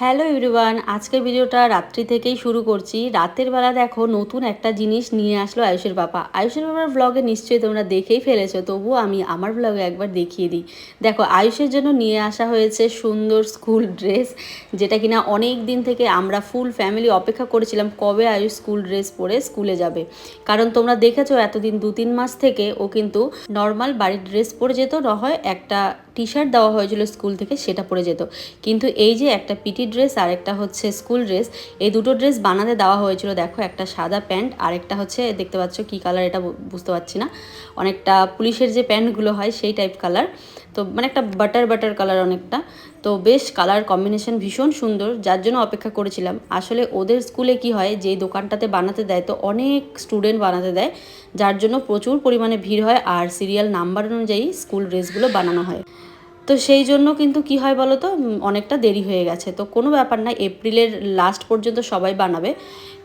Hello everyone, আজকের ভিডিওটা রাত্রি থেকেই শুরু করছি। রাতের বেলা দেখো নতুন একটা জিনিস নিয়ে আসলো আয়ুষের বাবা। আয়ুষের বাবার ব্লগে নিশ্চয়ই তোমরা দেখেই ফেলেছো, তবুও আমি আমার ব্লগে একবার দেখিয়ে দিই। দেখো, আয়ুষের জন্য নিয়ে আসা হয়েছে সুন্দর স্কুল ড্রেস যেটা কিনা অনেক দিন থেকে আমরা ফুল ফ্যামিলি অপেক্ষা করেছিলাম কবে আয়ুষ স্কুল ড্রেস পরে স্কুলে যাবে। কারণ তোমরা দেখেছ এতদিন দু তিন মাস থেকে ও কিন্তু নর্মাল বাড়ির ড্রেস পরে যেত, না হয় একটা টি শার্ট দেওয়া হয়েছিল স্কুল থেকে, সেটা পরে যেত। কিন্তু এই যে একটা পিটি ড্রেস আর একটা হচ্ছে স্কুল ড্রেস, এই দুটো ড্রেস বানাতে দেওয়া হয়েছিল, দেখো, একটা সাদা প্যান্ট আর একটা হচ্ছে, দেখতে পাচ্ছ কী কালার, এটা বুঝতে পারছি না। অনেকটা পুলিশের যে প্যান্টগুলো হয়, সেই টাইপ কালার তো মানে একটা বাটার বাটার কালার অনেকটা। তো বেশ কালার কম্বিনেশন ভীষণ সুন্দর, যার জন্য অপেক্ষা করেছিলাম। আসলে ওদের স্কুলে কি হয় যে দোকানটাতে বানাতে দেয়, তো অনেক স্টুডেন্ট বানাতে দেয়, যার জন্য প্রচুর পরিমাণে ভিড় হয়। আর সিরিয়াল নাম্বার অনুযায়ী স্কুল ড্রেসগুলো বানানো হয়। তো সেই জন্য কিন্তু কি হয় বলো তো? অনেকটা দেরি হয়ে গেছে। তো কোনো ব্যাপার না, এপ্রিলের লাস্ট পর্যন্ত সবাই বানাবে।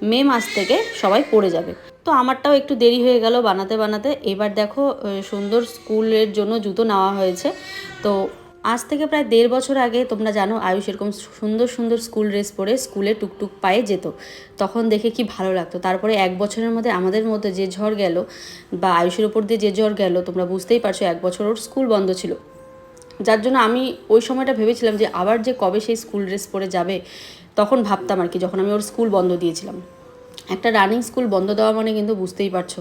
মে মাস থেকে সবাই পড়ে যাবে। তো আমারটাও একটু দেরি হয়ে গেল বানাতে বানাতে। এবার দেখো সুন্দর স্কুলের জন্য জুতো নেওয়া হয়েছে। তো আজ থেকে প্রায় দেড় বছর আগে তোমরা জানো, আয়ুষ এরকম সুন্দর সুন্দর স্কুল ড্রেস পরে স্কুলে টুকটুক পায়ে যেত। তখন দেখে কি ভালো লাগতো। তারপরে এক বছরের মধ্যে আমাদের মধ্যে যে ঝড় গেল বা আয়ুষের উপর দিয়ে যে ঝড় গেল, তোমরা বুঝতেই পারছ এক বছর ওর স্কুল বন্ধ ছিল। যার জন্য আমি ওই সময়টা ভেবেছিলাম যে আবার যে কবে সেই স্কুল ড্রেস পরে যাবে, তখন ভাবতাম আর কি, যখন আমি ওর স্কুল বন্ধ দিয়েছিলাম। একটা রানিং স্কুল বন্ধ দেওয়া মানে কিন্তু বুঝতেই পারছ।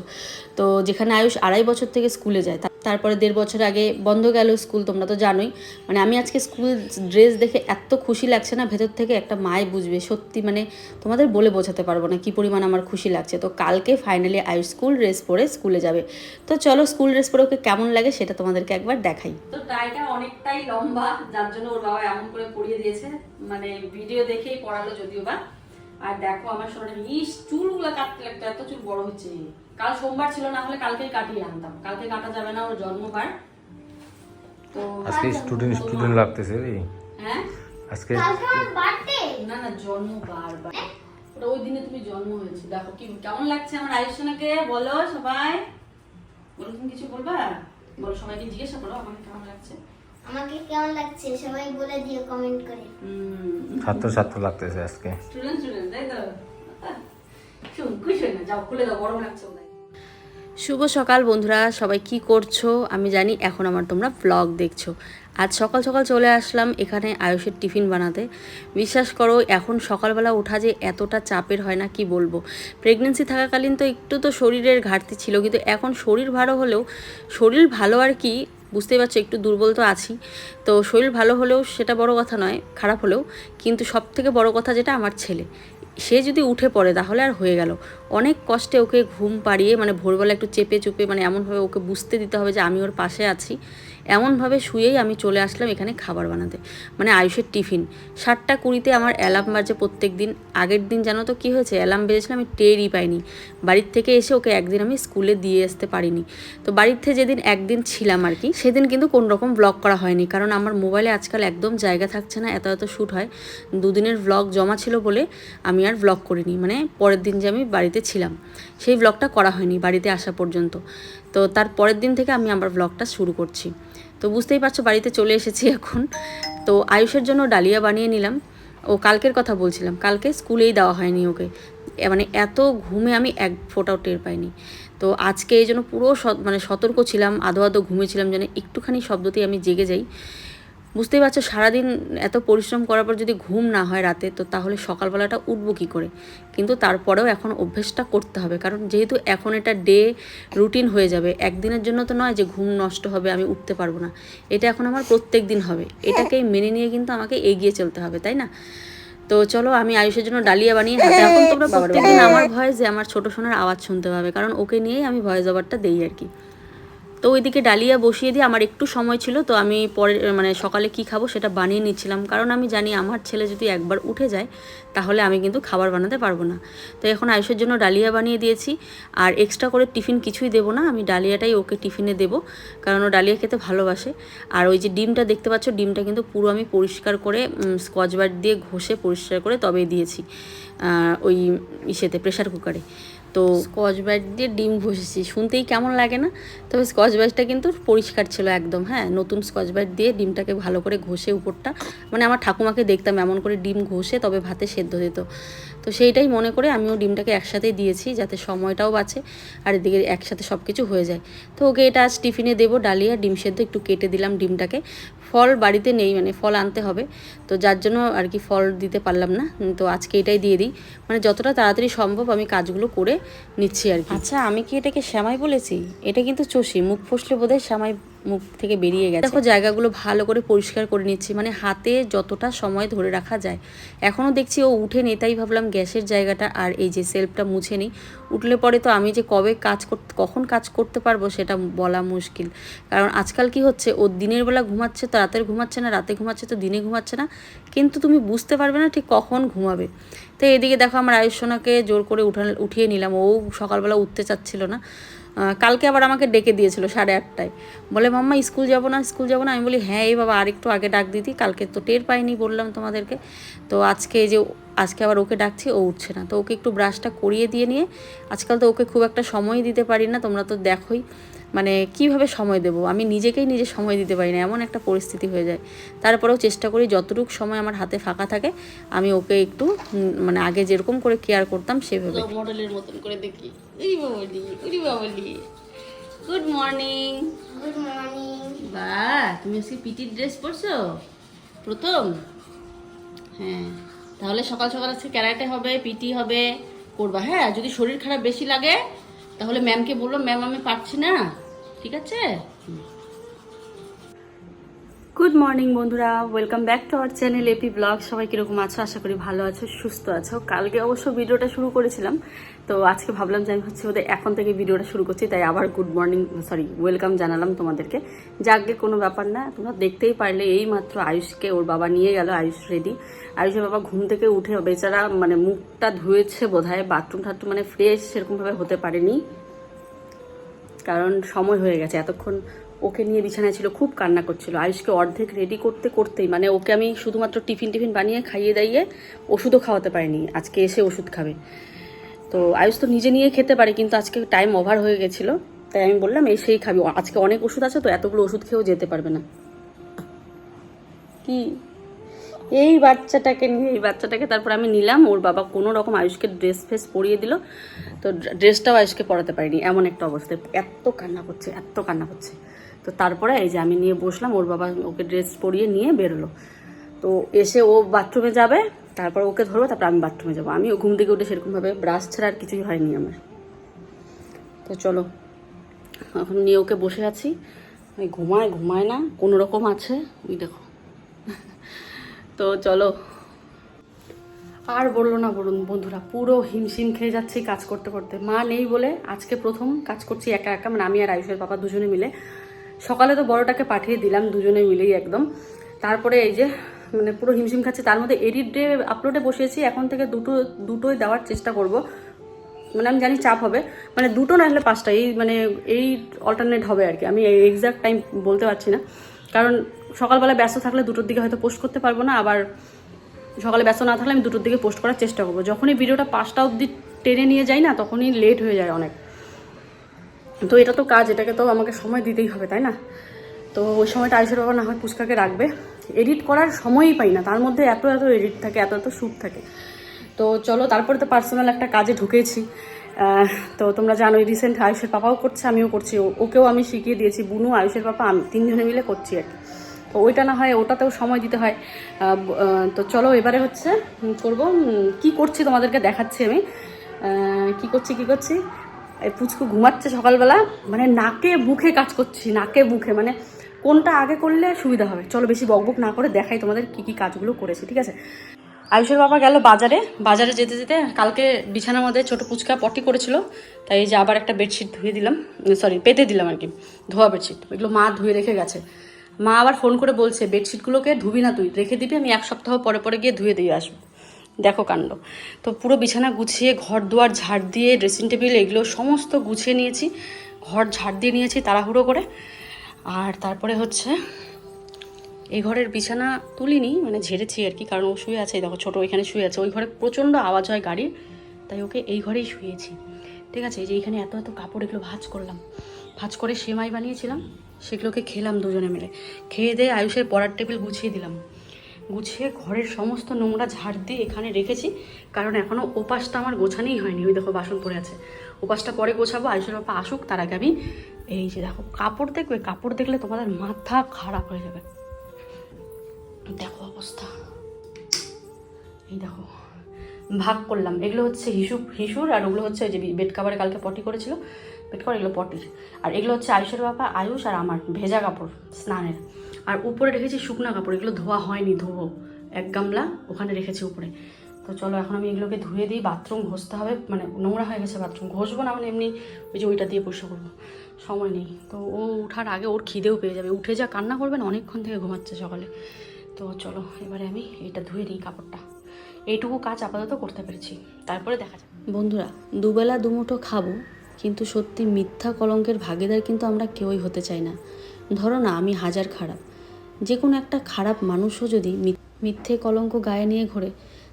তো যেখানে আয়ুষ আড়াই বছর থেকে স্কুলে যায় তারপরে দেড় বছর আগে বন্ধ গেল স্কুল, তোমরা তো জানোই। মানে আমি আজকে স্কুল ড্রেস দেখে এত খুশি লাগছে না, ভেতর থেকে একটা মায় বুঝবে। সত্যি মানে তোমাদের বলে বোঝাতে পারব না কি পরিমাণ আমার খুশি লাগছে। তো কালকে ফাইনালি আয়ুষ স্কুল ড্রেস পরে স্কুলে যাবে। তো চলো স্কুল ড্রেস পরে ওকে কেমন লাগে সেটা তোমাদেরকে একবার দেখাই। তো টাইটা অনেকটাই লম্বা, যার জন্য ওর বাবা এমন করে পরিয়ে দিয়েছে। মানে ভিডিও দেখেই পড়ালো যদিও বা। আর দেখো আমার শরীরে ইস, চুলগুলো কাটতে লাগতো এত চুল বড় হচ্ছে। কাল সোমবার ছিল না হলে কালকেই কাটিয়ে আনতাম। কালকে কাটা যাবে না ওর জন্মবার। তো আজকে স্টুডেন্ট স্টুডেন্ট লাগতেছে রে। হ্যাঁ? আজকে কালকে আমার বার্থডে না না জন্মবার ওটা ওই দিনে তুমি জন্ম হয়েছে। দেখো কি কেমন লাগছে আমার আয়ুষনাকে বলো সবাই। বলো তুমি কিছু বলবা? বলো সবাইকে জিজ্ঞাসা করো আমাকে কেমন লাগছে? আমাকে কেমন লাগছে? সবাই বলে দিও কমেন্ট করে। ছাত্র ছাত্র লাগতেছে আজকে। স্টুডেন্ট স্টুডেন্ট তাই তো? শুন খুশি না যাও। খুলে দাও গরম লাগছে শুভ সকাল বন্ধুরা, সবাই কি করছ? আমি জানি এখন আমার তোমরা ব্লগ দেখছ। আজ সকাল সকাল চলে আসলাম এখানে আয়ুষের টিফিন বানাতে। বিশ্বাস করো, এখন সকালবেলা ওঠা যে এতটা চাপের হয় না, কি বলব? প্রেগনেন্সি থাকাকালীন তো একটু তো শরীরের ঘাটতি ছিল, কিন্তু এখন শরীর ভালো হলেও, শরীর ভালো আর কি, বুঝতেই পারছ, একটু দুর্বল তো আছি। তো শরীর ভালো হলেও সেটা বড় কথা নয়, খারাপ হলেও, কিন্তু সব থেকে বড় কথা যেটা আমার ছেলে। সে যদি উঠে পড়ে, তাহলে আর হয়ে গেল। অনেক কষ্টে ওকে ঘুম পাড়িয়ে মানে ভোরবেলা একটু চেপে চুপে মানে এমনভাবে ওকে বুঝতে দিতে হবে যে আমি ওর পাশে আছি। এমনভাবে শুয়েই আমি চলে আসলাম এখানে খাবার বানাতে। মানে আয়ুষের টিফিন। সাতটা কুড়িতে আমার অ্যালার্ম বাজে প্রত্যেক দিন। আগের দিন জানো তো কী হয়েছে? অ্যালার্ম বেজেছিল আমি টেরই পাইনি। বাড়ির থেকে এসে ওকে একদিন আমি স্কুলে দিয়ে আসতে পারিনি। তো থেকে যেদিন একদিন ছিলাম আর কি, সেদিন কিন্তু কোনো রকম ব্লগ করা হয়নি। কারণ আমার মোবাইলে আজকাল একদম জায়গা থাকছে না, এত এত শ্যুট হয়। দুদিনের ব্লগ জমা ছিল বলে আমি আর ব্লগ করিনি। মানে পরের দিন যে আমি বাড়িতে ছিলাম, সেই ব্লগটা করা হয়নি বাড়িতে আসা পর্যন্ত। তো তার পরের দিন থেকে আমি আমার ব্লগটা শুরু করছি। তো বুঝতেই পারছ বাড়িতে চলে এসেছি এখন। তো আয়ুষের জন্য ডালিয়া বানিয়ে নিলাম। ও কালকের কথা বলছিলাম। কালকে স্কুলেই দেওয়া হয়নি ওকে। মানে এত ঘুমে আমি এক ফোটাও টের পাইনি। তো আজকে এই জন্য পুরো মানে সতর্ক ছিলাম আধো আধো ঘুমেছিলাম যেন একটুখানি শব্দতেই আমি জেগে যাই। বুঝতেই পারছ সারাদিন এত পরিশ্রম করার পর যদি ঘুম না হয় রাতে তো তাহলে সকালবেলাটা উঠবো কী করে? কিন্তু তারপরেও এখন অভ্যেসটা করতে হবে। কারণ যেহেতু এখন এটা ডে রুটিন হয়ে যাবে একদিনের জন্য তো নয় যে ঘুম নষ্ট হবে আমি উঠতে পারব না। এটা এখন আমার প্রত্যেক দিন হবে। এটাকেই মেনে নিয়ে কিন্তু আমাকে এগিয়ে চলতে হবে তাই না? তো চলো আমি আয়ুষের জন্য ডালিয়া বানিয়ে হাতে এখন তোমরা প্রত্যেকদিন আমার ভয়েস যে আমার ছোট সোনার আওয়াজ শুনতে পাবে। কারণ ওকে নিয়েই আমি ভয়েস ওভারটা দেই আর কি। তো ওইদিকে ডালিয়া বসিয়ে দিয়ে আমার একটু সময় ছিল, তো আমি পরে মানে সকালে কি খাব সেটা বানিয়ে নিচ্ছিলাম। কারণ আমি জানি আমার ছেলে যদি একবার উঠে যায়, তাহলে আমি কিন্তু খাবার বানাতে পারব না। তো এখন আয়ুষের জন্য ডালিয়া বানিয়ে দিয়েছি। আর এক্সট্রা করে টিফিন কিছুই দেবো না, আমি ডালিয়াটাই ওকে টিফিনে দেবো, কারণ ও ডালিয়া খেতে ভালোবাসে। আর ওই যে ডিমটা দেখতে পাচ্ছ, ডিমটা কিন্তু পুরো আমি পরিষ্কার করে স্কচ ব্রাইট দিয়ে ঘষে পরিষ্কার করে তবেই দিয়েছি ওই ইসেতে প্রেশার কুকারে তো স্কচ ব্রাইট দিয়ে ডিম ঘষেছি। শুনতেই কেমন লাগে না? তবে স্কচ ব্রাইটটা কিন্তু পরিষ্কার ছিল একদম হ্যাঁ? নতুন স্কচ ব্রাইট দিয়ে ডিমটাকে ভালো করে ঘষে উপরটা মানে আমার ঠাকুমাকে দেখতাম এমন করে ডিম ঘষে তবে ভাতে সেদ্ধ দিত। তো সেইটাই মনে করে আমিও ডিমটাকে একসাথেই দিয়েছি যাতে সময়টাও বাঁচে আর এদিকে একসাথে সব কিছু হয়ে যায়। তো ওকে এটা আজ টিফিনে দেবো, ডালিয়া, ডিম সেদ্ধ একটু কেটে দিলাম ডিমটাকে। ফল বাড়িতে নেই মানে ফল আনতে হবে। তো যার জন্য আর কি ফল দিতে পারলাম না। তো আজকে এটাই দিয়ে দিই। মানে যতটা তাড়াতাড়ি সম্ভব আমি কাজগুলো করে নিচ্ছি আর কি। আচ্ছা আমি কি এটাকে শ্যামাই বলেছি? এটা কিন্তু চষি, মুখ ফসলে বোধহয় শ্যামাই মুখ থেকে বেরিয়ে গেছে। দেখো, জায়গাগুলো ভালো করে পরিষ্কার করে নিচ্ছি মানে হাতে যতটা সময় ধরে রাখা যায়। এখনও দেখছি ও উঠে নেই, তাই ভাবলাম গ্যাসের জায়গাটা আর এই যে সেলফটা মুছে নিই। উঠলে পরে তো আমি যে কবে কাজ করতে কখন কাজ করতে পারব সেটা বলা মুশকিল। কারণ আজকাল কি হচ্ছে, ও দিনের বেলা ঘুমাচ্ছে তো রাতের ঘুমাচ্ছে না, রাতে ঘুমাচ্ছে তো দিনে ঘুমাচ্ছে না। কিন্তু তুমি বুঝতে পারবে না ঠিক কখন ঘুমাবে। তো এদিকে দেখো, আমার আয়ুষ্যনাকে জোর করে উঠা উঠিয়ে নিলাম। ও সকালবেলা উঠতে চাচ্ছিল না। কালকে আবার আমাকে ডেকে দিয়েছিল সাড়ে আটটায়। বলে, মাম্মা, স্কুল যাব না, স্কুল যাব না। আমি বলি হ্যাঁ এই বাবা, আরেকটু আগে ডাক দিদি কালকে তো টের পাইনি, বললাম তোমাদেরকে। তো আজকে যে, আজকে আবার ওকে ডাকছি, ও উঠছে না। তো ওকে একটু ব্রাশটা করিয়ে দিয়ে নিয়ে, আজকাল তো ওকে খুব একটা সময় দিতে পারি না, তোমরা তো দেখোই মানে কীভাবে সময় দেবো? আমি নিজেকেই নিজে সময় দিতে পারি না, এমন একটা পরিস্থিতি হয়ে যায়। তারপরেও চেষ্টা করি, যতটুকু সময় আমার হাতে ফাঁকা থাকে, আমি ওকে একটু মানে আগে যেরকম করে কেয়ার করতাম, সেভাবে। মডেলের মতন করে দেখি। উরি বাবলি উড়ি বাবলি গুড মর্নিং গুড মর্নিং বা তুমি আজকে পিটির ড্রেস পরছো? প্রথম? হ্যাঁ তাহলে সকাল সকাল আজকে ক্যারাটে হবে পিটি হবে করবা হ্যাঁ যদি শরীর খারাপ বেশি লাগে তাহলে ম্যামকে বলল ম্যাম আমি পারছি না। ঠিক আছে? গুড মর্নিং বন্ধুরা। Welcome back to our channel AP blog সবাই কীরকম আছো? আশা করি ভালো আছো, সুস্থ আছো। কালকে অবশ্য ভিডিওটা শুরু করেছিলাম। তো আজকে ভাবলাম যে আমি হচ্ছে ওদের এখন থেকে ভিডিওটা শুরু করছি, তাই আবার গুড মর্নিং সরি ওয়েলকাম জানালাম তোমাদেরকে। যাকে কোনো ব্যাপার না, তোমরা দেখতেই পারলে এই মাত্র আয়ুষকে, ওর বাবা নিয়ে গেল আয়ুষ রেডি। আয়ুষের বাবা ঘুম থেকে উঠে বেচারা মানে মুখটা ধুয়েছে বোধ হয় বাথরুম টাথরুম মানে ফ্রেশ সেরকমভাবে হতে পারেনি। কারণ সময় হয়ে গেছে। এতক্ষণ ওকে নিয়ে বিছানায় ছিল, খুব কান্না করছিল। আয়ুষকে অর্ধেক রেডি করতে করতেই মানে ওকে আমি শুধুমাত্র টিফিন টিফিন বানিয়ে খাইয়ে দাইয়ে ওষুধও খাওয়াতে পারিনি। আজকে এসে ওষুধ খাবে। তো আয়ুষ তো নিজে নিয়ে খেতে পারে, কিন্তু আজকে টাইম ওভার হয়ে গেছিল। তাই আমি বললাম এসেই খাবি। আজকে অনেক ওষুধ আছে, তো এতগুলো ওষুধ খেয়েও যেতে পারবে না। কি? এই বাচ্চাটাকে নিয়ে, এই বাচ্চাটাকে তারপর আমি নিলাম। ওর বাবা কোনো রকম আয়ুষকে ড্রেস ফেস পরিয়ে দিল। তো ড্রেসটাও আয়ুষকে পরাতে পারিনি, এমন একটা অবস্থায়। এত কান্না করছে, এত কান্না করছে। তো তারপরে এই যে আমি নিয়ে বসলাম, ওর বাবা ওকে ড্রেস পরিয়ে নিয়ে বেরোলো। তো এসে ও বাথরুমে যাবে, তারপর ওকে ধরবো, তারপর আমি বাথরুমে যাব। আমি ঘুম থেকে উঠে সেরকমভাবে ব্রাশ ছাড়া আর কিছুই হয়নি আমার। তো চলো, এখন নিয়ে ওকে বসে আছি। ওই ঘুমায় ঘুমায় না কোনো রকম আছে, ওই দেখো। তো চলো। আর বলল না বলুন, বন্ধুরা, পুরো হিমশিম খেয়ে যাচ্ছি কাজ করতে করতে। মা নেই বলে আজকে প্রথম কাজ করছি একা একা মানে আমি আর আয়ুষের বাবা দুজনে মিলে। সকালে তো বড়টাকে পাঠিয়ে দিলাম, দুজনে মিলেই একদম। তারপরে এই যে মানে পুরো হিমশিম খাচ্ছে, তার মধ্যে এডিট ডে আপলোডে বসিয়েছি, এখন থেকে দুটো, দুটোই দেওয়ার চেষ্টা করব। মানে আমি জানি চাপ হবে মানে দুটো না হলে পাঁচটা, এই মানে এই অল্টারনেট হবে আর কি। আমি এক্সাক্ট টাইম বলতে পারছি না। কারণ সকালবেলা ব্যস্ত থাকলে দুটোর দিকে হয়তো পোস্ট করতে পারব না, আবার সকালে ব্যস্ত না থাকলে আমি দুটোর দিকে পোস্ট করার চেষ্টা করব। যখনই ভিডিওটা পাঁচটা অবধি টেনে নিয়ে যাই না, তখনই লেট হয়ে যায় অনেক। তো এটা তো কাজ, এটাকে তো আমাকে সময় দিতেই হবে, তাই না? তো ওই সময়টা আয়ুষের বাবা না হয় পুচকাকে রাখবে। এডিট করার সময়ই পাই না, তার মধ্যে এত এত এডিট থাকে, এত এত শ্যুট থাকে। তো চলো, তারপরে তো পার্সোনাল একটা কাজে ঢুকেছি। তো তোমরা জানো রিসেন্ট আয়ুষের পাপাও করছে, আমিও করছি। ওকেও আমি শিখিয়ে দিয়েছি, বুনু, আয়ুষের পাপা, আমি তিনজনে মিলে করছি আর কি। তো ওইটা না হয়, ওটাতেও সময় দিতে হয়। তো চলো, এবারে হচ্ছে করব কি করছি তোমাদেরকে দেখাচ্ছি আমি। কি করছি কি করছি? এই পুচকু ঘুমাচ্ছে সকালবেলা মানে নাকে মুখে কাজ করছি, নাকে মুখে মানে কোনটা আগে করলে সুবিধা হবে? চলো বেশি বকবক না করে দেখাই তোমাদের কি কি কাজগুলো করেছি, ঠিক আছে? আয়ুষের বাবা গেল বাজারে বাজারে যেতে যেতে কালকে বিছানার মধ্যে ছোটো পুচকা পটি করেছিল, তাই এই যে আবার একটা বেডশিট ধুয়ে দিলাম সরি পেতে দিলাম আর কি, ধোয়া বেডশিট এগুলো মা ধুয়ে রেখে গেছে। মা আবার ফোন করে বলছে, বেডশিটগুলোকে ধুবি না তুই, রেখে দিবি, আমি এক সপ্তাহ পরে পরে গিয়ে ধুয়ে দিয়ে আসব। দেখো কাণ্ড। তো পুরো বিছানা গুছিয়ে, ঘর দুয়ার ঝাড় দিয়ে ড্রেসিং টেবিল এগুলো সমস্ত গুছিয়ে নিয়েছি। ঘর ঝাড় দিয়ে নিয়েছি তাড়াহুড়ো করে। আর তারপরে হচ্ছে, এই ঘরের বিছানা তুলিনি মানে ঝেড়েছি আর কি, কারণ ও শুয়ে আছে। দেখো ছোটো ওইখানে শুয়ে আছে। ওই ঘরে প্রচণ্ড আওয়াজ হয় গাড়ির, তাই ওকে এই ঘরেই শুয়েছি। ঠিক আছে যে এখানে এত এত কাপড় এগুলো ভাজ করলাম। ভাজ করে সেমাই বানিয়েছিলাম, সেগুলোকে খেলাম দুজনে মিলে। খেয়ে দিয়ে আয়ুষের পড়ার টেবিল গুছিয়ে দিলাম। গুছিয়ে ঘরের সমস্ত নোংরা ঝাড় দিয়ে এখানে রেখেছি। কারণ এখনও ওপাশটা আমার গোছানোই হয়নি। ওই দেখো বাসন পড়ে আছে। ওপাশটা পরে গোছাবো। আয়ুষের বাবা আসুক, তার আগে আমি এই যে দেখো, কাপড় দেখবে কাপড় দেখলে তোমাদের মাথা খারাপ হয়ে যাবে। দেখো অবস্থা। এই দেখো, ভাগ করলাম। এগুলো হচ্ছে হিসু, হিসুর আর ওগুলো হচ্ছে যে বেড কাভারে কালকে পটি করেছিল। বেড কাভার এগুলো পটির। আর এগুলো হচ্ছে আয়ুষের বাবা, আয়ুষ আর আমার ভেজা কাপড়, স্নানের। আর উপরে রেখেছি শুকনো কাপড়, এগুলো ধোয়া হয়নি, ধোবো। এক গামলা ওখানে রেখেছি উপরে। তো চলো, এখন আমি এগুলোকে ধুয়ে দিই, বাথরুম ঘষতে হবে মানে নোংরা হয়ে গেছে বাথরুম। ঘষবো না মানে এমনি ওই যে ওইটা দিয়ে পরিষ্কার করব। সময় নেই। তো ও উঠার আগে ওর খিদেও পেয়ে যাবে। উঠে যা, কান্না করবে না, অনেকক্ষণ থেকে ঘুমাচ্ছে সকালে। তো চলো, এবারে আমি এটা ধুয়ে দিই কাপড়টা। এইটুকু কাজ আপাতত করতে পেরেছি। তারপরে দেখা যাক। বন্ধুরা, দুবেলা দুমুঠো খাব, কিন্তু সত্যি মিথ্যা কলঙ্কের ভাগিদার কিন্তু আমরা কেউই হতে চাই না। ধরো না, আমি হাজার খারাপ। যে কোনো একটা খারাপ মানুষও যদি মিথ্যে কলঙ্ক গায়ে নিয়ে ঘোরে,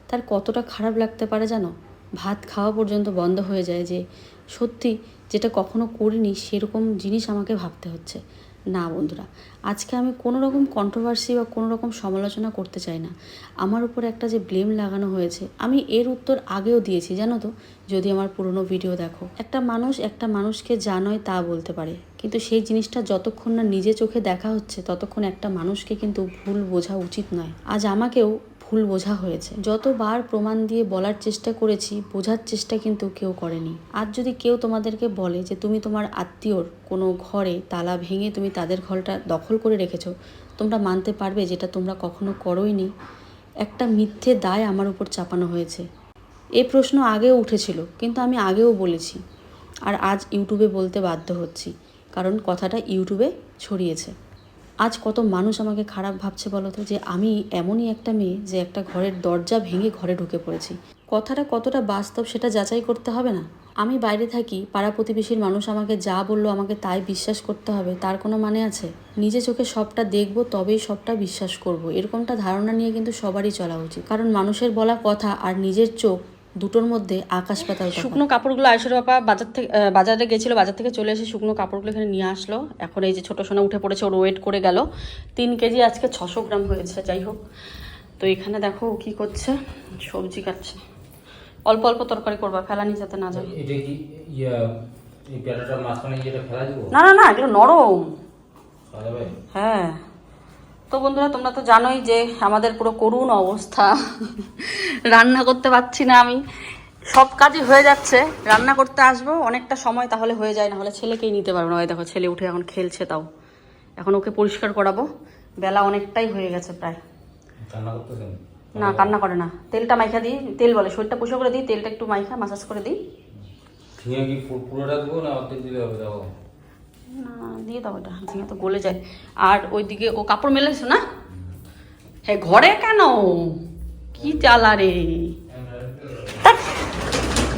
তার কতটা খারাপ লাগতে পারে জানো? ভাত খাওয়া পর্যন্ত বন্ধ হয়ে যায় যে, সত্যি যেটা কখনো করিনি সেরকম জিনিস আমাকে ভাবতে হচ্ছে। না বন্ধুরা, আজকে আমি কোনো রকম কন্ট্রোভার্সি বা কোনো রকম সমালোচনা করতে চাই না। আমার উপর একটা যে ব্লেম লাগানো হয়েছে, আমি এর উত্তর আগেও দিয়েছি, জানো তো? যদি আমার পুরনো ভিডিও দেখো। একটা মানুষ একটা মানুষকে যা নয় তা বলতে পারে। কিন্তু সেই জিনিসটা যতক্ষণ না নিজে চোখে দেখা হচ্ছে, ততক্ষণ একটা মানুষকে কিন্তু ভুল বোঝা উচিত নয়। আজ আমাকেও ভুল বোঝা হয়েছে। যতবার প্রমাণ দিয়ে বলার চেষ্টা করেছি, বোঝার চেষ্টা কিন্তু কেউ করেনি। আজ যদি কেউ তোমাদেরকে বলে যে তুমি তোমার আত্মীয়র কোনো ঘরে তালা ভেঙে তুমি তাদের ঘরটা দখল করে রেখেছো, তোমরা মানতে পারবে যেটা তোমরা কখনো করোইনি। একটা মিথ্যে দায় আমার উপর চাপানো হয়েছে। এ প্রশ্ন আগেও উঠেছিল, কিন্তু আমি আগেও বলেছি। আর আজ ইউটিউবে বলতে বাধ্য হচ্ছি। কারণ কথাটা ইউটিউবে ছড়িয়েছে। আজ কত মানুষ আমাকে খারাপ ভাবছে বলো তো? যে আমি এমনই একটা মেয়ে যে একটা ঘরের দরজা ভেঙে ঘরে ঢুকে পড়েছি। কথাটা কতটা বাস্তব সেটা যাচাই করতে হবে না? আমি বাইরে থাকি, পাড়া প্রতিবেশীর মানুষ আমাকে যা বলল আমাকে তাই বিশ্বাস করতে হবে, তার কোনো মানে আছে? নিজে চোখে সবটা দেখব, তবেই সবটা বিশ্বাস করব। এরকমটা ধারণা নিয়ে কিন্তু সবারই চলা উচিত। কারণ মানুষের বলা কথা আর নিজের চোখ দুটোর মধ্যে আকাশ পাতাল শুকনো কাপড়গুলো আয়সর বাবা বাজার থেকে বাজারে গেছিল বাজার থেকে চলে এসে শুকনো কাপড়গুলো এখানে নিয়ে আসলো। এখন এই যে ছোটো সোনা উঠে পড়েছে ওর ওয়েট করে গেল। তিন কেজি আজকে ছশো গ্রাম হয়েছে যাই হোক। তো এখানে দেখো ও কি করছে সবজি কাটছে। অল্প অল্প তরকারি করবা ফেলানি যাতে না যায়। এটা কি ইয়া এই মাঝখানে যেটা ফেলা দিব? না না না এগুলো নরম। হ্যাঁ। তো বন্ধুরা তোমরা তো জানোই যে আমাদের পুরো করুণ অবস্থা। রান্না করতে পারছি না আমি। সব কাজই হয়ে যাচ্ছে। রান্না করতে আসব অনেকটা সময় তাহলে হয়ে যায় না হলে ছেলেকেই নিতে পারব না। ওই দেখো ছেলে উঠে এখন খেলছে তাও। এখন ওকে পরিষ্কার করাবো। বেলা অনেকটাই হয়ে গেছে প্রায়। না কান্না করে না। তেলটা মাইখা দিই তেল বলে শরীরটা পুষো করে দিই তেলটা একটু মাইখা মাসাজ করে দিই। কি পুরোটা দেবো না দিলে হবে? দিয়ে দাও এটা ঝিঙে তো গলে যায়। আর ওইদিকে ও কাপড় মেলেছো না? হ্যাঁ ঘরে কেন? কি জ্বালা রে?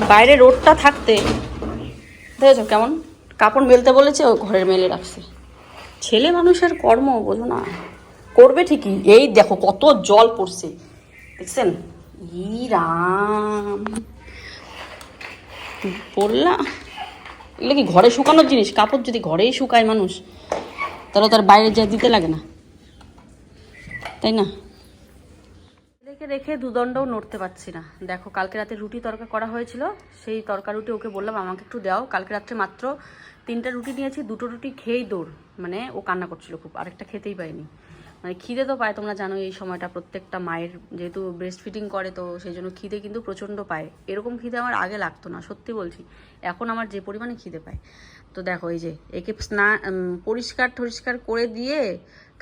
বাইরে রোডটা থাকতে। দেখেছ কেমন? কাপড় মেলতে বলেছে, ও ঘরের মেলে রাখছে। ছেলে মানুষের কর্ম বোঝো না। করবে ঠিকই। এই দেখো কত জল পড়ছে। দেখছেন? ই রাম পড়লা। এগুলো কি ঘরে শুকানোর জিনিস? কাপড় যদি ঘরেই শুকায় মানুষ, তাহলে তার বাইরে যা দিতে লাগে না। তাই না? রেখে রেখে দুদণ্ডও নড়তে পারছি না। দেখো, কালকে রাতে রুটি তরকা করা হয়েছিল, সেই তরকা রুটি ওকে বললাম, আমাকে একটু দাও। কালকে রাত্রে মাত্র তিনটা রুটি নিয়েছি, দুটো রুটি খেয়েই দৌড়। মানে ও কান্না করছিল খুব, আরেকটা খেতেই পায়নি মানে খিদে তো পায়, তোমরা জানো এই সময়টা প্রত্যেকটা মায়ের যেহেতু ব্রেস্ট ফিডিং করে, তো সেই জন্য খিদে কিন্তু প্রচণ্ড পায়। এরকম খিদে আমার আগে লাগতো না, সত্যি বলছি। এখন আমার যে পরিমাণে খিদে পায়। তো দেখো এই যে, একে স্নান পরিষ্কার টরিষ্কার করে দিয়ে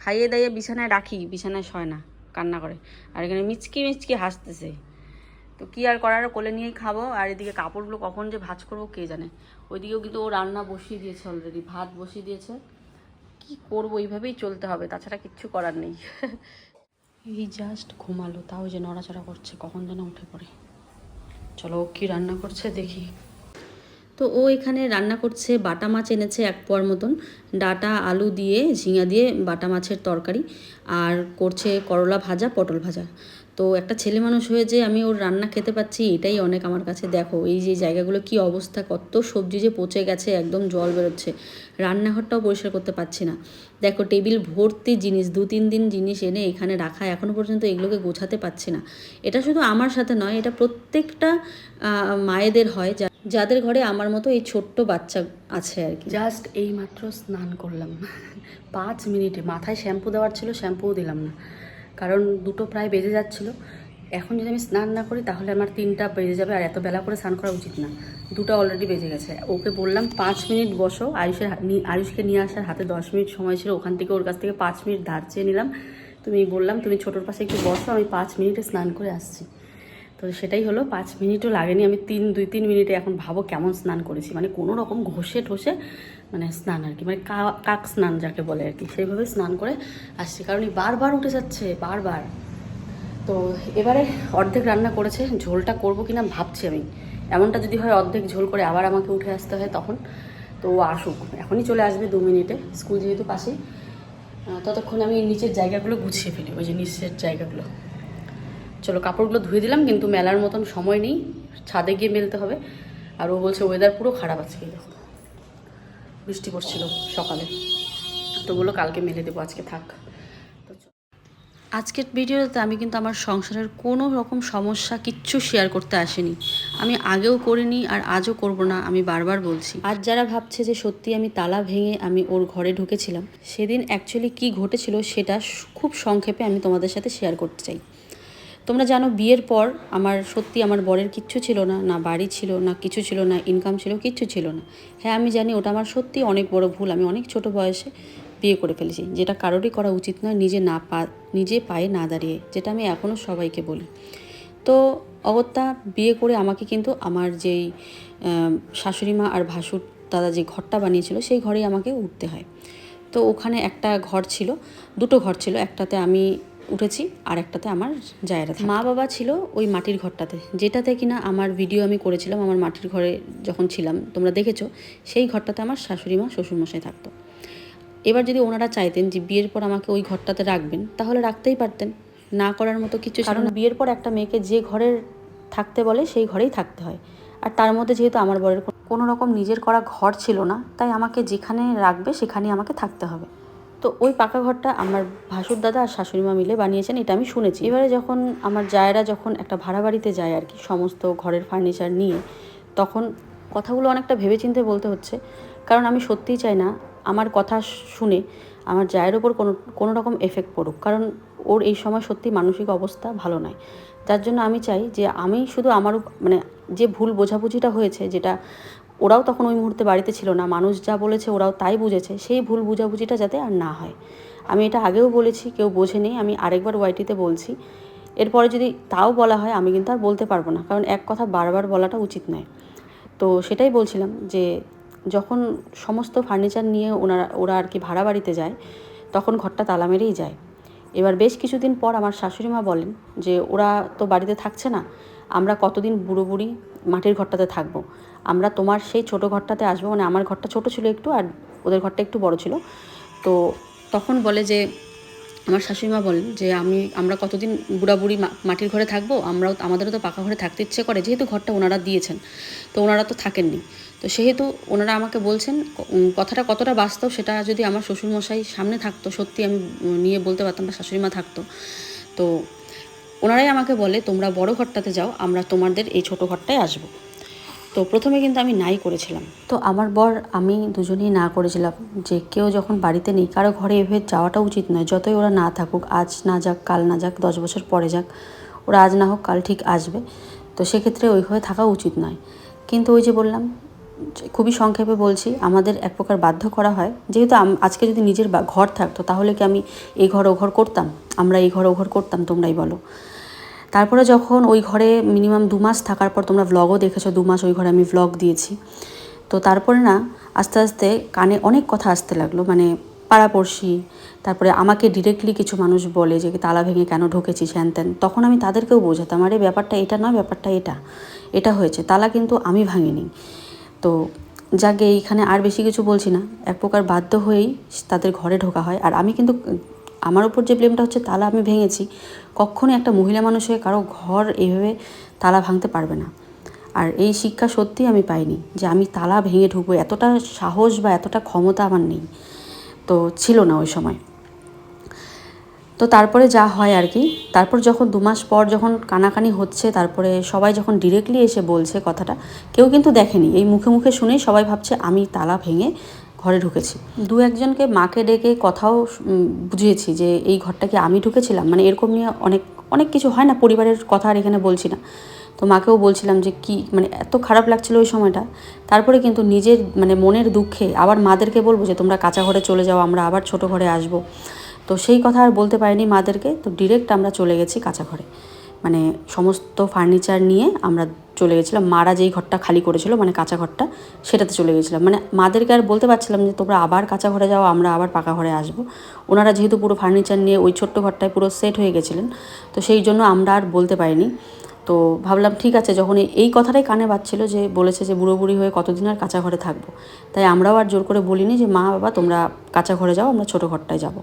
খাইয়ে দাইয়ে বিছানায় রাখি, বিছানায় শয় না, কান্না করে। আর এখানে মিচকি মিচকি হাসতেছে। তো কি আর করার, কোলে নিয়েই খাব। আর এদিকে কাপড়গুলো কখন যে ভাজ করব কে জানে। ওইদিকেও কিন্তু ও রান্না বসিয়ে দিয়েছে অলরেডি ভাত বসিয়ে দিয়েছে। কি করব? এইভাবেই চলতে হবে। তাছাড়া কিচ্ছু করার নেই। এই জাস্ট ঘুমালো তাও যে নড়াচড়া করছে কখন যেন উঠে পড়ে। চলো ও কি রান্না করছে দেখি। তো ও এখানে রান্না করছে বাটা মাছ এনেছে এক পোয়ার মতন। ডাটা আলু দিয়ে ঝিঙা দিয়ে বাটা মাছের তরকারি। আর করছে করলা ভাজা পটল ভাজা। তো একটা ছেলে মানুষ হয়ে যে আমি ওর রান্না খেতে পাচ্ছি, এটাই অনেক আমার কাছে দেখো। এই যে জায়গাগুলো কি অবস্থা, কত সবজি যে পচে গেছে, একদম জল বেরোচ্ছে। রান্নাঘরটাও পরিষ্কার করতে পারছি না। দেখো, টেবিল ভর্তি জিনিস, দু তিন দিন জিনিস এনে এখানে রাখা এখনও পর্যন্ত এগুলোকে গোছাতে পারছি না। এটা শুধু আমার সাথে নয়, এটা প্রত্যেকটা মায়েদের হয় যাদের ঘরে আমার মতো এই ছোট্ট বাচ্চা আছে আর কি। জাস্ট এই মাত্র স্নান করলাম। পাঁচ মিনিটে, মাথায় শ্যাম্পু দেওয়ার ছিল, শ্যাম্পুও দিলাম না। কারণ দুটো প্রায় বেজে যাচ্ছিল। এখন যদি আমি স্নান না করি, তাহলে আমার তিনটা বেজে যাবে আর এত বেলা করে স্নান করা উচিত না। দুটো অলরেডি বেজে গেছে। ওকে বললাম, পাঁচ মিনিট বসো। আয়ুষের আয়ুষকে নিয়ে আসার হাতে দশ মিনিট সময় ছিল। ওখান থেকে ওর কাছ থেকে পাঁচ মিনিট ধার চেয়ে নিলাম। তুমি বললাম, তুমি ছোটোর পাশে একটু বসো, আমি পাঁচ মিনিটে স্নান করে আসছি। তো সেটাই হলো, পাঁচ মিনিটও লাগেনি। আমি তিন দুই তিন মিনিটে এখন ভাবো কেমন স্নান করেছি। মানে কোনো রকম ঘষে ঠসে মানে স্নান আর কি মানে কাক স্নান যাকে বলে আর কি, সেইভাবে স্নান করে আসছি। কারণ এই বারবার উঠে যাচ্ছে, বারবার। তো এবারে অর্ধেক রান্না করেছে, ঝোলটা করব কিনা ভাবছি আমি। এমনটা যদি হয় অর্ধেক ঝোল করে আবার আমাকে উঠে আসতে হয় তখন। তো আসুক, এখনই চলে আসবে দু মিনিটে, স্কুল যেহেতু পাশেই। ততক্ষণ আমি নিচের জায়গাগুলো গুছিয়ে ফেলি, ওই যে নিচের জায়গাগুলো। চলো, কাপড়গুলো ধুয়ে দিলাম, কিন্তু মেলার মতন সময় নেই। ছাদে গিয়ে মেলতে হবে। আর ও বলছে ওয়েদার পুরো খারাপ এই দেখো বৃষ্টি পড়ছিল সকালে। তো বলল কালকে মেলে দেবো আজকে থাক। আজকের ভিডিওতে আমি কিন্তু আমার সংসারের কোনো রকম সমস্যা কিচ্ছু শেয়ার করতে আসেনি। আমি আগেও করিনি আর আজও করব না আমি বারবার বলছি। আজ যারা ভাবছে যে সত্যি আমি তালা ভেঙে আমি ওর ঘরে ঢুকেছিলাম সেদিন অ্যাকচুয়ালি কি ঘটেছিল সেটা খুব সংক্ষেপে আমি তোমাদের সাথে শেয়ার করতে চাই। তোমরা জানো বিয়ের পর আমার সত্যি আমার বরের কিচ্ছু ছিল না না বাড়ি ছিল, না কিছু ছিল, না ইনকাম ছিল, কিচ্ছু ছিল না। হ্যাঁ আমি জানি ওটা আমার সত্যি অনেক বড় ভুল, আমি অনেক ছোট বয়সে বিয়ে করে ফেলেছি। যেটা কারোরই করা উচিত নয়, নিজে না পা, নিজে পায়ে না দাঁড়িয়ে, যেটা আমি এখনও সবাইকে বলি। তো অগত্যা বিয়ে করে আমাকে কিন্তু আমার যেই শাশুড়ি মা আর ভাসুর দাদা যে ঘরটা বানিয়েছিল, সেই ঘরেই আমাকে উঠতে হয়। তো ওখানে একটা ঘর ছিল, দুটো ঘর ছিল, একটাতে আমি উঠেছি আর একটাতে আমার জায়গা মা বাবা ছিল ওই মাটির ঘরটাতে। যেটাতে কিনা আমার ভিডিও আমি করেছিলাম আমার মাটির ঘরে যখন ছিলাম তোমরা দেখেছ সেই ঘরটাতে আমার শাশুড়ি মা শ্বশুরমশাই থাকতো। এবার যদি ওনারা চাইতেন যে বিয়ের পর আমাকে ওই ঘরটাতে রাখবেন তাহলে রাখতেই পারতেন। না করার মতো কিছু কারণ বিয়ের পর একটা মেয়েকে যে ঘরের থাকতে বলে সেই ঘরেই থাকতে হয়। আর তার মধ্যে যেহেতু আমার বরের কোনো রকম নিজের করা ঘর ছিল না তাই আমাকে যেখানে রাখবে সেখানেই আমাকে থাকতে হবে। তো ওই পাকা ঘরটা আমার ভাসুর দাদা আর শাশুড়ি মা মিলে বানিয়েছেন, এটা আমি শুনেছি। এবারে যখন আমার জায়েরা যখন একটা ভাড়া বাড়িতে যায় আর কি, সমস্ত ঘরের ফার্নিচার নিয়ে, তখন কথাগুলো অনেকটা ভেবেচিন্তে বলতে হচ্ছে। কারণ আমি সত্যিই চাই না, আমার কথা শুনে আমার জায়ের ওপর কোনো কোনো রকম এফেক্ট পড়ুক। কারণ ওর এই সময় সত্যি মানসিক অবস্থা ভালো নয় যার জন্য আমি চাই যে আমি শুধু আমার মানে যে ভুল বোঝাবুঝিটা হয়েছে, যেটা ওরাও তখন ওই মুহূর্তে বাড়িতে ছিল না। মানুষ যা বলেছে ওরাও তাই বুঝেছে। সেই ভুল বুঝাবুঝিটা যাতে আর না হয়। আমি এটা আগেও বলেছি, কেউ বোঝে নেই। আমি আরেকবার ওয়াইটিতে বলছি। এরপরে যদি তাও বলা হয়, আমি কিন্তু আর বলতে পারব না। কারণ এক কথা বারবার বলাটা উচিত নয়। তো সেটাই বলছিলাম যে, যখন সমস্ত ফার্নিচার নিয়ে ওনারা, ওরা আর কি ভাড়া বাড়িতে যায়, তখন ঘরটা তালা মেরেই যায়। এবার বেশ কিছুদিন পর আমার শাশুড়ি মা বলেন যে, ওরা তো বাড়িতে থাকছে না। আমরা কতদিন বুড়ো বুড়ি মাটির ঘরটাতে থাকব? আমরা তোমার সেই ছোট ঘরটাতে আসব মানে আমার ঘরটা ছোট ছিল একটু আর ওদের ঘরটা একটু বড় ছিল। তো তখন বলে যে, আমার শাশুড়িমা বলেন যে, আমি, আমরা কতদিন বুড়াবুড়ি মাটির ঘরে থাকব? আমরাও, আমাদেরও তো পাকা ঘরে থাকতে ইচ্ছে করে, যেহেতু ঘরটা ওনারা দিয়েছেন। তো ওনারা তো থাকেননি। তো সেহেতু ওনারা আমাকে বলছেন কথাটা কতটা বাস্তব সেটা যদি আমার শ্বশুরমশাই সামনে থাকতো, সত্যি আমি নিয়ে বলতে পারতাম বা শাশুড়িমা থাকতো। তো ওনারাই আমাকে বলে, তোমরা বড় ঘরটাতে যাও, আমরা তোমাদের এই ছোট ঘরটায় আসব। তো প্রথমে কিন্তু আমি নাই করেছিলাম। তো আমার বর, আমি দুজনেই না করেছিলাম। যে কেউ যখন বাড়িতে নেই, কারও ঘরে এভাবে যাওয়াটা উচিত নয়। যতই ওরা না থাকুক, আজ না যাক, কাল না যাক, দশ বছর পরে যাক, ওরা আজ না হোক, কাল ঠিক আসবে। তো সেক্ষেত্রে ওইভাবে থাকা উচিত নয়। কিন্তু ওই যে বললাম খুবই সংক্ষেপে বলছি, আমাদের এক প্রকার বাধ্য করা হয়। যেহেতু আজকে যদি নিজের ঘর থাকতো, তাহলে কি আমি এই ঘর ও ঘর করতাম? আমরা এই ঘর ও ঘর করতাম, তোমরাই বলো। তারপরে যখন ওই ঘরে মিনিমাম দু মাস থাকার পর তোমরা ভ্লগও দেখেছ, দু মাস ওই ঘরে আমি ভ্লগ দিয়েছি। তো তারপরে না, আস্তে আস্তে কানে অনেক কথা আসতে লাগল মানে পাড়াপড়শি, তারপরে আমাকে ডিরেক্টলি কিছু মানুষ বলে যে তালা ভেঙে কেন ঢুকেছিস? হ্যান ত্যান। তখন আমি তাদেরকেও বোঝাতাম, আরে, ব্যাপারটা এটা নয় ব্যাপারটা এটা। এটা হয়েছে, তালা কিন্তু আমি ভাঙিনি। তো যাকে এইখানে আর বেশি কিছু বলছি না। এক প্রকার বাধ্য হয়েই তাদের ঘরে ঢোকা হয়। আর আমি কিন্তু আমার উপর যে ব্লেমটা হচ্ছে তালা আমি ভেঙেছি, কখনোই একটা মহিলা মানুষ হয়ে কারও ঘর এইভাবে তালা ভাঙতে পারবে না। আর এই শিক্ষা সত্যি আমি পাইনি যে আমি তালা ভেঙে ঢুকবো, এতটা সাহস বা এতটা ক্ষমতা আমার নেই। তো ছিল না ওই সময়। তো তারপরে যা হয় আর কি, তারপর যখন দু মাস পর যখন কানাকানি হচ্ছে, তারপরে সবাই যখন ডিরেক্টলি এসে বলছে কথাটা, কেউ কিন্তু দেখেনি। এই মুখে মুখে শুনেই সবাই ভাবছে, আমি তালা ভেঙে ঘরে ঢুকেছি। দু একজনকে মাকে ডেকে কথাও বুঝিয়েছি যে এই ঘরটা কি আমি ঢুকেছিলাম। মানে এরকম নিয়ে অনেক অনেক কিছু হয় না, পরিবারের কথা আর এখানে বলছি না। তো মাকেও বলছিলাম যে কি মানে এত খারাপ লাগছিল ওই সময়টা। তারপরে কিন্তু নিজের মানে মনের দুঃখে আবার মাদেরকে বলব যে তোমরা কাঁচা ঘরে চলে যাও, আমরা আবার ছোট ঘরে আসব। তো সেই কথা আর বলতে পারিনি মাদেরকে। তো ডিরেক্ট আমরা চলে গেছি কাঁচা ঘরে। মানে সমস্ত ফার্নিচার নিয়ে আমরা চলে গেছিলাম। মারা যেই ঘরটা খালি করেছিল মানে কাঁচা ঘরটা, সেটাতে চলে গেছিলাম। মানে মাদেরকে আর বলতে পারছিলাম যে, তোমরা আবার কাঁচা ঘরে যাও, আমরা আবার পাকা ঘরে আসব। ওনারা যেহেতু পুরো ফার্নিচার নিয়ে ওই ছোট্ট ঘরটায় পুরো সেট হয়ে গেছিলেন, তো সেই জন্য আমরা আর বলতে পারিনি। তো ভাবলাম, ঠিক আছে, যখন এই- কথাটাই কানে বাজছিল যে, বলেছে যে, বুড়ো বুড়ি হয়ে কতদিন আর কাঁচা ঘরে থাকব। তাই আমরাও আর জোর করে বলিনি যে, মা, বাবা, তোমরা কাঁচা ঘরে যাও, আমরা ছোটো ঘরটায় যাব।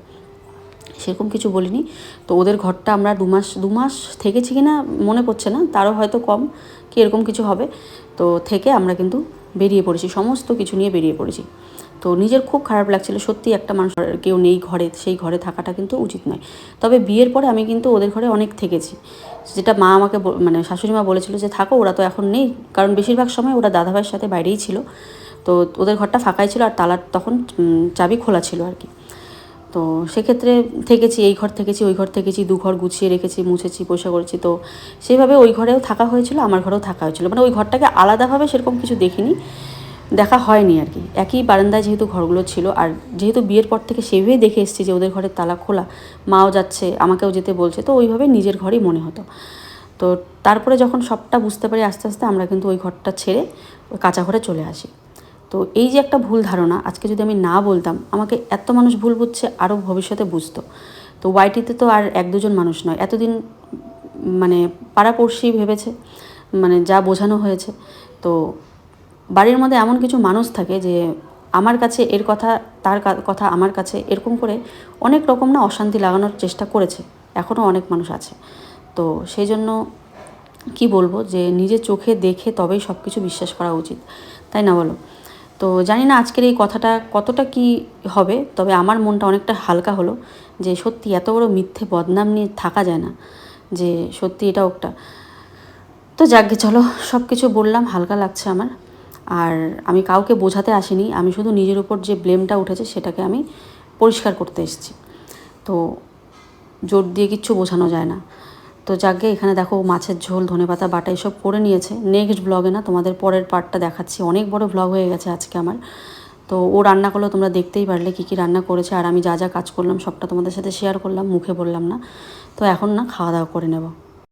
সেরকম কিছু বলিনি। তো ওদের ঘরটা আমরা দু মাস দু মাস থেকেছি কি না মনে পড়ছে না, তারও হয়তো কম কি এরকম কিছু হবে। তো থেকে আমরা কিন্তু বেরিয়ে পড়েছি, সমস্ত কিছু নিয়ে বেরিয়ে পড়েছি। তো নিজের খুব খারাপ লাগছিল, সত্যি একটা মানুষ কেউ নেই ঘরে, সেই ঘরে থাকাটা কিন্তু উচিত নয়। তবে বিয়ের পরে আমি কিন্তু ওদের ঘরে অনেক থেকেছি। যেটা মা আমাকে মানে শাশুড়ি মা বলেছিল যে, থাকো, ওরা তো এখন নেই। কারণ বেশিরভাগ সময় ওরা দাদাভাইয়ের সাথে বাইরেই ছিল। তো ওদের ঘরটা ফাঁকাই ছিল আর তালার তখন চাবি খোলা ছিল আর কি। তো সেক্ষেত্রে থেকেছি, এই ঘর থেকেছি, ওই ঘর থেকেছি, দু ঘর গুছিয়ে রেখেছি, মুছেছি, পয়সা করেছি। তো সেইভাবে ওই ঘরেও থাকা হয়েছিল, আমার ঘরেও থাকা হয়েছিল। মানে ওই ঘরটাকে আলাদাভাবে সেরকম কিছু দেখিনি, দেখা হয়নি আর কি। একই বারান্দায় যেহেতু ঘরগুলো ছিল, আর যেহেতু বিয়ের পর থেকে সেভাবেই দেখে এসেছি যে ওদের ঘরের তালা খোলা, মাও যাচ্ছে, আমাকেও যেতে বলছে, তো ওইভাবে নিজের ঘরেই মনে হতো। তো তারপরে যখন সবটা বুঝতে পারি আস্তে আস্তে, আমরা কিন্তু ওই ঘরটা ছেড়ে কাঁচা ঘরে চলে আসি। তো এই যে একটা ভুল ধারণা, আজকে যদি আমি না বলতাম, আমাকে এত মানুষ ভুল বুঝছে আরও ভবিষ্যতে বুঝতো। তো ওয়াইটিতে তো আর এক দুজন মানুষ নয়, এতদিন মানে পাড়াপড়শি ভেবেছে মানে যা বোঝানো হয়েছে। তো বাড়ির মধ্যে এমন কিছু মানুষ থাকে যে আমার কাছে এর কথা, তার কথা আমার কাছে এরকম করে অনেক রকম না অশান্তি লাগানোর চেষ্টা করেছে এখনও অনেক মানুষ আছে। তো সেই জন্য কি বলব যে নিজের চোখে দেখে তবেই সব কিছু বিশ্বাস করা উচিত, তাই না বলো? তো জানি না আজকের এই কথাটা কতটা কি হবে, তবে আমার মনটা অনেকটা হালকা হলো যে সত্যি এত বড় মিথ্যে বদনাম নিয়ে থাকা যায় না, যে সত্যি এটা একটা তো যাকগে চলো সব কিছু বললাম, হালকা লাগছে আমার। আর আমি কাউকে বোঝাতে আসিনি, আমি শুধু নিজের উপর যে ব্লেমটা উঠেছে সেটাকে আমি পরিষ্কার করতে এসেছি। তো জোর দিয়ে কিচ্ছু বোঝানো যায় না। তো যাকে এখানে দেখো মাছের ঝোল, ধনেপাতা, বাটা এসব করে নিয়েছে। নেক্সট ব্লগে না তোমাদের পরের পার্টটা দেখাচ্ছি। অনেক বড় ব্লগ হয়ে গেছে আজকে আমার। তো ও রান্না করল, তোমরা দেখতেই পারলে কী কী রান্না করেছে। আর আমি যা যা কাজ করলাম, সবটা তোমাদের সাথে শেয়ার করলাম, মুখে বললাম না। তো এখন না খাওয়া দাওয়া করে নেব।